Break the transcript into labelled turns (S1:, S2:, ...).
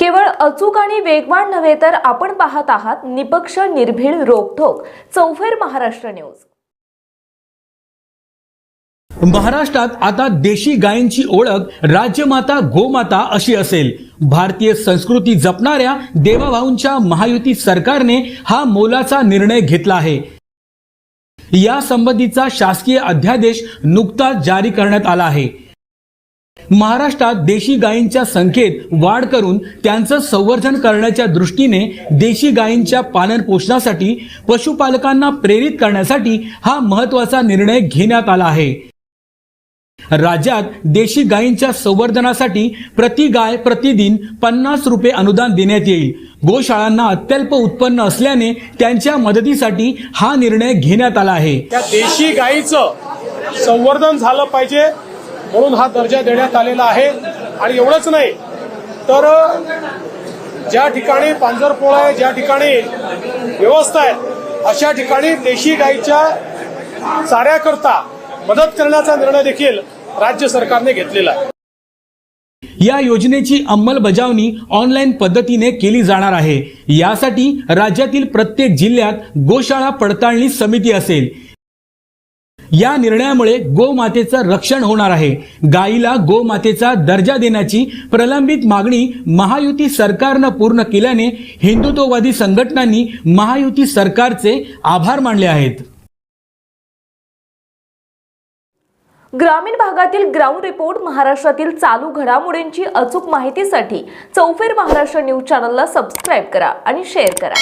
S1: केवळ अचूक आणि वेगवान नव्हे तर आपण पाहत आहात निपक्ष निर्भीड रोखोक चौफेर महाराष्ट्र न्यूज.
S2: महाराष्ट्रात आता देशी गायींची ओळख राज्यमाता गोमाता अशी असेल. भारतीय संस्कृती जपणाऱ्या देवाभाऊंच्या महायुती सरकारने हा मोलाचा निर्णय घेतला आहे. या संबंधीचा शासकीय अध्यादेश नुकताच जारी करण्यात आला आहे. महाराष्ट्रात देशी गायींच्या संख्येत वाढ करून त्यांचं संवर्धन करण्याच्या दृष्टीने देशी गायींच्या पालन पोषणासाठी पशुपालकांना प्रेरित करण्यासाठी हा महत्त्वाचा निर्णय घेण्यात आला आहे. राज्यात देशी गायींच्या संवर्धनासाठी प्रति गाय प्रतिदिन पन्नास रुपये अनुदान देण्यात येईल. गोशाळांना अत्यल्प उत्पन्न असल्याने त्यांच्या मदतीसाठी हा निर्णय घेण्यात आला आहे.
S3: त्या देशी गायीचं संवर्धन झालं पाहिजे. म्हणून हा दर्जा देण्यात आलेला आहे. आणि एवढंच नाही तर ज्या ठिकाणी पांजरपोळ आहे ज्या ठिकाणी व्यवस्था आहे अशा ठिकाणी देशी गायीच्या चाऱ्याकरता मदत करण्याचा निर्णय देखील राज्य सरकारने घेतलेला आहे.
S2: या योजनेची अंमलबजावणी ऑनलाईन पद्धतीने केली जाणार आहे. यासाठी राज्यातील प्रत्येक जिल्ह्यात गोशाळा पडताळणी समिती असेल. या निर्णयामुळे गोमातेचं रक्षण होणार आहे. गायीला गोमातेचा दर्जा देण्याची प्रलंबित मागणी महायुती सरकारनं पूर्ण केल्याने हिंदुत्ववादी संघटनांनी महायुती सरकारचे आभार मानले आहेत.
S1: ग्रामीण भागातील ग्राउंड रिपोर्ट महाराष्ट्रातील चालू घडामोडींची अचूक माहितीसाठी चौफेर महाराष्ट्र न्यूज चॅनलला सबस्क्राईब करा आणि शेअर करा.